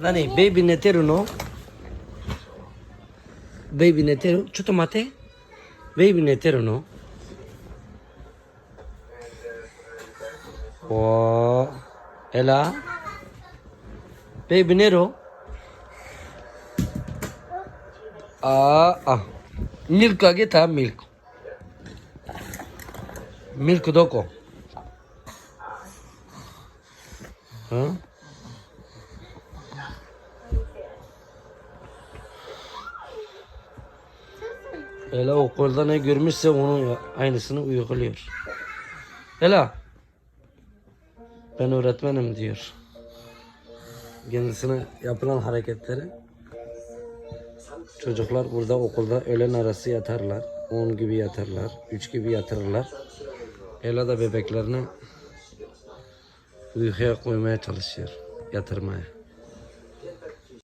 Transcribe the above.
Dani, baby netero no? Baby netero, ¿tú tomate? Baby netero no? Oh, Ela? Baby nero? Ah, ah. Milk agita milk. Milk doko. Ha? Ela okulda ne görmüşse onun aynısını uyguluyor. Ela. Ben öğretmenim diyor. Kendisine yapılan hareketleri çocuklar burada okulda öğlen arası yatarlar. 10 gibi yatarlar. 3 gibi yatırırlar. Ela da bebeklerini uykuya koymaya çalışıyor. Yatırmaya.